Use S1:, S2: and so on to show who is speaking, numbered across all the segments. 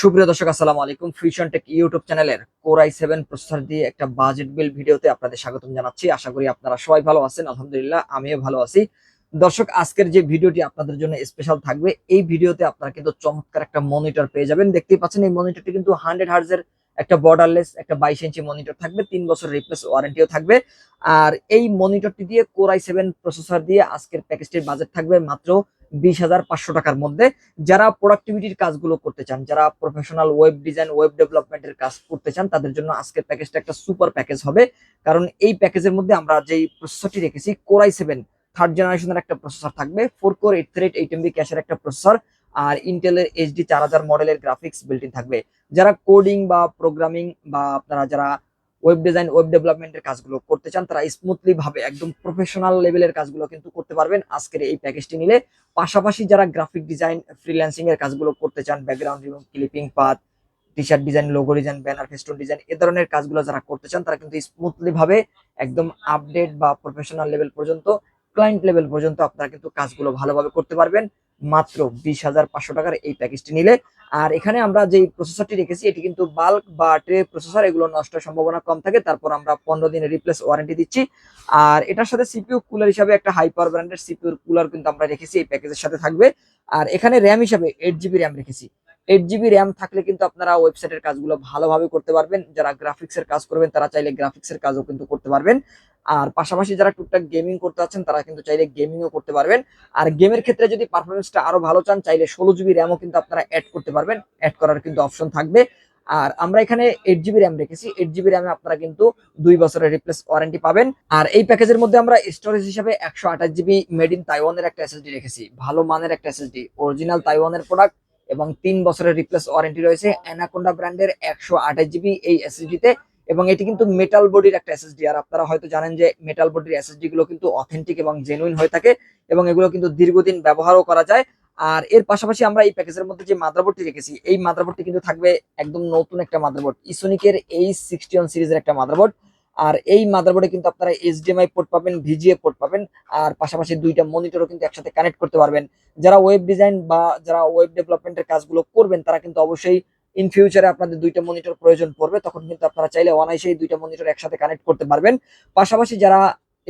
S1: সুপ্রিয় দর্শক, আসসালামু আলাইকুম। ফিউশন টেক ইউটিউব চ্যানেলের কোরাই সেভেন প্রসেসর দিয়ে একটা বাজেট বিল ভিডিওতে আপনাদের স্বাগতম জানাচ্ছি। আশা করি আপনারা সবাই ভালো আছেন, আলহামদুলিল্লাহ আমিও ভালো আছি। দর্শক, আজকের যে ভিডিওটি আপনাদের জন্য স্পেশাল থাকবে, এই ভিডিওতে আপনারা কিন্তু চমৎকার একটা মনিটর পেয়ে যাবেন। দেখতেই পাচ্ছেন, এই মনিটরটি কিন্তু হান্ড্রেড হার্জের একটা বর্ডারলেস একটা বাইশ ইঞ্চি মনিটর থাকবে। তিন বছর রিপ্লেস ওয়ারেন্টিও থাকবে। আর এই মনিটরটি দিয়ে কোরাই সেভেন প্রসেসর দিয়ে আজকের প্যাকেজটির বাজেট থাকবে মাত্র বিশ হাজার পাঁচশো টাকার মধ্যে যারা প্রোডাক্টিভিটির কাজগুলো করতে চান, যারা প্রফেশনাল ওয়েব ডিজাইন ওয়েব ডেভেলপমেন্টের কাজ করতে চান, তাদের জন্য আজকের প্যাকেজটা একটা সুপার প্যাকেজ হবে। কারণ এই প্যাকেজের মধ্যে আমরা যেই প্রসেসরটি রেখেছি কোরাই সেভেন থার্ড জেনারেশনের একটা প্রসেসর থাকবে four core eight three eight MB ক্যাশের একটা প্রসেসর আর ইন্টেলের এইচডি চার হাজার মডেলের গ্রাফিক্স বিল্ডিং থাকবে। যারা কোডিং বা প্রোগ্রামিং বা আপনারা যারা ওয়েব ডিজাইন ওয়েব ডেভেলপমেন্টের কাজগুলো করতে চান, তারা স্মুথলি ভাবে একদম প্রফেশনাল লেভেলের কাজগুলো কিন্তু করতে পারবেন। আজকের এই প্যাকেজটি নিলে পাশাপাশি যারা গ্রাফিক ডিজাইন ফ্রিল্যান্সিং এর কাজগুলো করতে চান ব্যাকগ্রাউন্ড এবং clipping path T shirt design logo design banner festoon design এ ধরনের কাজগুলো যারা করতে চান, তারা কিন্তু স্মুথলি ভাবে একদম আপডেট বা প্রফেশনাল লেভেল পর্যন্ত ক্লায়েন্ট লেভেল পর্যন্ত আপনারা কিন্তু কাজগুলো ভালোভাবে করতে পারবেন। মাত্র বিশ হাজার পাঁচশো টাকার এই প্যাকেজটি নিলে। আর এখানে আমরা যে প্রসেসরটি রেখেছি, এটি কিন্তু বাল্ক বা ট্রে প্রসেসর এগুলো নষ্টের সম্ভাবনা কম থাকে। তারপর আমরা পনেরো দিনের রিপ্লেস ওয়ারেন্টি দিচ্ছি। আর এটার সাথে সিপিউ কুলার হিসাবে একটা হাই পাওয়ার ব্র্যান্ডের সিপিইউ কুলার কিন্তু আমরা রেখেছি, এই প্যাকেজের সাথে থাকবে। আর এখানে র্যাম হিসাবে এইট জিবি র্যাম রেখেছি। এইট জিবি র্যাম থাকলে কিন্তু আপনারা ওয়েবসাইটের কাজগুলো ভালোভাবে করতে পারবেন। যারা গ্রাফিক্সের কাজ করবেন, তারা চাইলে গ্রাফিক্সের কাজও কিন্তু করতে পারবেন। আর পাশাপাশি যারা টুকটাক গেমিং করতে আছেন, তারা কিন্তু চাইলে গেমিংও করতে পারবেন। আর গেমের ক্ষেত্রে যদি পারফরমেন্সটা আরও ভালো চান, চাইলে ষোলো জিবি র্যামও কিন্তু আপনারা অ্যাড করতে পারবেন। অ্যাড করার কিন্তু অপশন থাকবে। আর আমরা এখানে এইট জিবি র্যাম রেখেছি। এইট জিবি র্যামে আপনারা কিন্তু দুই বছরের রিপ্লেস ওয়ারেন্টি পাবেন। আর এই প্যাকেজের মধ্যে আমরা স্টোরেজ হিসাবে একশো আঠাশ জিবি মেড ইন তাইওয়ানের একটা এসএসডি রেখেছি। ভালো মানের একটা এসএসডি অরিজিনাল তাইওয়ানের প্রোডাক্ট এবং তিন বছরের রিপ্লেস ওয়ারেন্টি রয়েছে। অ্যানাকোন্ডা ব্র্যান্ডের একশো আঠাশ জিবি এই এসএসডিতে এবং এটি কিন্তু মেটাল বডির একটা এসএসডি আর আপনারা হয়তো জানেন যে মেটাল বডির এসএসডি গুলো কিন্তু অথেন্টিক এবং জেনুইন হয়ে থাকে এবং এগুলো কিন্তু দীর্ঘদিন ব্যবহারও করা যায়। আর এর পাশাপাশি আমরা এই প্যাকেজের মধ্যে যে মাদারবোর্ডটি রেখেছি, এই মাদারবোর্ডটি কিন্তু থাকবে একদম নতুন একটা মাদারবোর্ড। ইসোনিকের এই সিক্সটি সিরিজের একটা মাদারবোর্ড। আর এই মাদারবোর্ডে কিন্তু আপনারা এইচডিএমআই পোর্ট পাবেন ভিজিএ পোর্ট পাবেন, আর পাশাপাশি দুইটা মনিটরও কিন্তু একসাথে কানেক্ট করতে পারবেন। যারা ওয়েব ডিজাইন বা যারা ওয়েব ডেভেলপমেন্টের কাজগুলো করবেন, তারা কিন্তু অবশ্যই ইন ফিউচারে আপনাদের দুইটা মনিটর প্রয়োজন পড়বে, তখন কিন্তু আপনারা চাইলে অনায়াসেই দুইটা মনিটর একসাথে কানেক্ট করতে পারবেন। পাশাপাশি যারা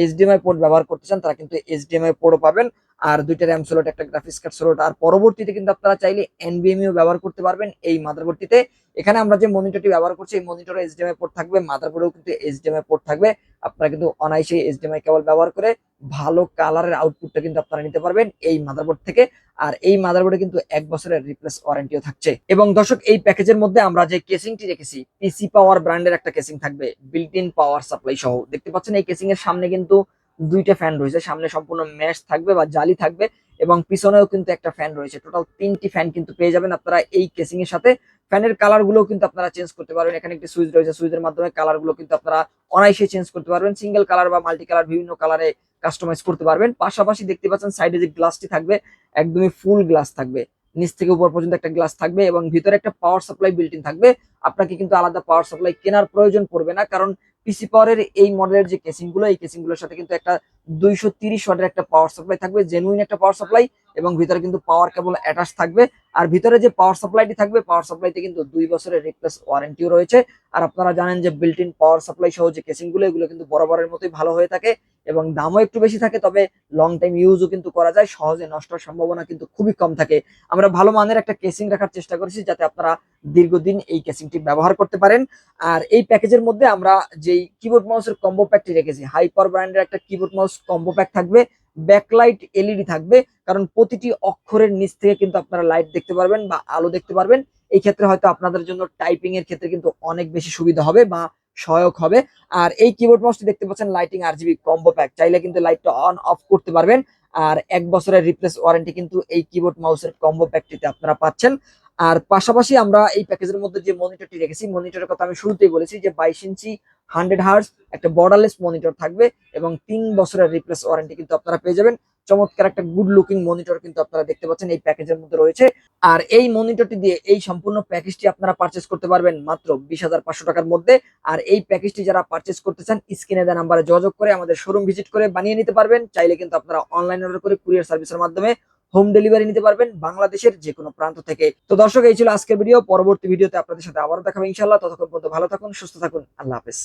S1: এইচডিএমআই পোর্ট ব্যবহার করতে চান, তারা কিন্তু এইচডিএমআই পোর্টও পাবেন। আর দুইটা র্যাম স্লট একটা গ্রাফিক্স কার্ড স্লট আর পরবর্তীতে কিন্তু আপনারা চাইলে এনবিএমইও ব্যবহার করতে পারবেন এই মাদারবোর্ডটিতে। এখানে আমরা যে মনিটরটি ব্যবহার করছি, এই মনিটরে এইচডিএমআই পোর্ট থাকবে, মাদারবোর্ডেও কিন্তু এইচডিএমআই পোর্ট থাকবে। আপনারা কিন্তু অনায়াসে এইচডিএমআই কেবল ব্যবহার করে ভালো কালারের আউটপুটটা কিন্তু আপনারা নিতে পারবেন এই মাদারবোর্ড থেকে। আর এই মাদারবোর্ডে কিন্তু এক বছরের রিপ্লেস ওয়ারেন্টিও থাকছে। এবং দর্শক, এই প্যাকেজের মধ্যে আমরা যে কেসিংটি রেখেছি পিসি পাওয়ার ব্র্যান্ডের একটা কেসিং থাকবে বিল্ট ইন পাওয়ার সাপ্লাই সহ। দেখতে পাচ্ছেন এই কেসিং এর সামনে কিন্তু দুইটা ফ্যান রয়েছে। সামনে সম্পূর্ণ ম্যাশ থাকবে বা জালি থাকবে এবং পিছনেও কিন্তু একটা ফ্যান রয়েছে। টোটাল তিনটি ফ্যান কিন্তু পেয়ে যাবেন আপনারা এই কেসিং এর সাথে। ফ্যানের কালারগুলো কিন্তু আপনারা চেঞ্জ করতে পারবেন। এখানে একটি সুইচ রয়েছে। সুইচের মাধ্যমে কালারগুলো কিন্তু আপনারা অনায়াসে চেঞ্জ করতে পারবেন। সিঙ্গেল কালার বা মাল্টি কালার বিভিন্ন কালারে কাস্টমাইজ করতে পারবেন। পাশাপাশি দেখতে পাচ্ছেন সাইডে যে গ্লাসটি থাকবে, একদমই ফুল গ্লাস থাকবে। নিচ থেকে উপর পর্যন্ত একটা গ্লাস থাকবে এবং ভিতরে একটা পাওয়ার সাপ্লাই বিল্ট থাকবে। আপনাকে কিন্তু আলাদা পাওয়ার সাপ্লাই কেনার প্রয়োজন পড়বে না। কারণ পিসি পাওয়ারের এই মডেলের যে কেসিংগুলো এই কেসিংগুলোর সাথে কিন্তু একটা দুইশো তিরিশ ওয়াটের একটা পাওয়ার সাপ্লাই থাকবে জেনুইন একটা পাওয়ার সাপ্লাই এবং ভিতরে কিন্তু পাওয়ার কেবল অ্যাটাচ থাকবে। আর ভিতরে যে পাওয়ার সাপ্লাইটি থাকবে পাওয়ার সাপ্লাইতে কিন্তু দুই বছরের রিপ্লেস ওয়ারেন্টিও রয়েছে। আর আপনারা জানেন যে বিল্ট ইন পাওয়ার সাপ্লাই সহ যে কেসিংগুলো, এগুলো কিন্তু বরাবরের মতোই ভালো হয়ে থাকে এবং দামও একটু বেশি থাকে, তবে লং টাইম ইউজও কিন্তু করা যায়, সহজে নষ্ট হওয়ার সম্ভাবনা কিন্তু খুবই কম থাকে। আমরা ভালো মানের একটা কেসিং রাখার চেষ্টা করেছি যাতে আপনারা দীর্ঘদিন এই কেসিংটি ব্যবহার করতে পারেন। আর এই প্যাকেজের মধ্যে আমরা যেই কিবোর্ড মাউসের কম্বো প্যাকটি রেখেছি হাইপার ব্র্যান্ডের একটা কিবোর্ড মাউস কম্বো প্যাক থাকবে ব্যাকলাইট এলইডি থাকবে, কারণ প্রতিটি অক্ষরের নিচ থেকে কিন্তু আপনারা লাইট দেখতে পারবেন বা আলো দেখতে পারবেন। এই ক্ষেত্রে হয়তো আপনাদের জন্য টাইপিং এর ক্ষেত্রে কিন্তু অনেক বেশি সুবিধা হবে বা সহায়ক হবে। আর এই কিবোর্ড মাউসটি দেখতে পাচ্ছেন lighting R GB combo pack চাইলে কিন্তু লাইটটা অন অফ করতে পারবেন। আর এক বছরের রিপ্লেস ওয়ারেন্টি কিন্তু এই কিবোর্ড মাউসের কম্বো প্যাকটিতে আপনারা পাচ্ছেন। আর পাশাপাশি আমরা এই প্যাকেজের মধ্যে যে মনিটরটি রেখেছি, মনিটরের কথা আমি শুরুতেই বলেছি যে বাইশ ইঞ্চি, হান্ড্রেড হার্স একটা বর্ডারলেস মনিটর থাকবে এবং তিন বছরের রিপ্লেস ওয়ারেন্টি কিন্তু আপনারা পেয়ে যাবেন। চমৎকার একটা গুড লুকিং মনিটর কিন্তু আপনারা দেখতে পাচ্ছেন এই প্যাকেজের মধ্যে রয়েছে। আর এই মনিটরটি দিয়ে এই সম্পূর্ণ প্যাকেজটি আপনারা পারচেস করতে পারবেন মাত্র বিশ হাজার পাঁচশো টাকার মধ্যে। আর এই প্যাকেজটি যারা পারচেস করতে চান, স্ক্রিনে দেওয়া নাম্বারে যোগাযোগ করে আমাদের শোরুম ভিজিট করে বানিয়ে নিতে পারবেন। চাইলে কিন্তু আপনারা অনলাইন অর্ডার করে কুরিয়ার সার্ভিসের মাধ্যমে হোম ডেলিভারি নিতে পারবেন বাংলাদেশের যে কোনো প্রান্ত থেকে। তো দর্শক, এই ছিল আজকের ভিডিও। পরবর্তী ভিডিওতে আপনাদের সাথে আবারও দেখাবো ইনশাল্লাহ ততক্ষণ পর্যন্ত ভালো থাকুন, সুস্থ থাকুন। আল্লাহ হাফেজ।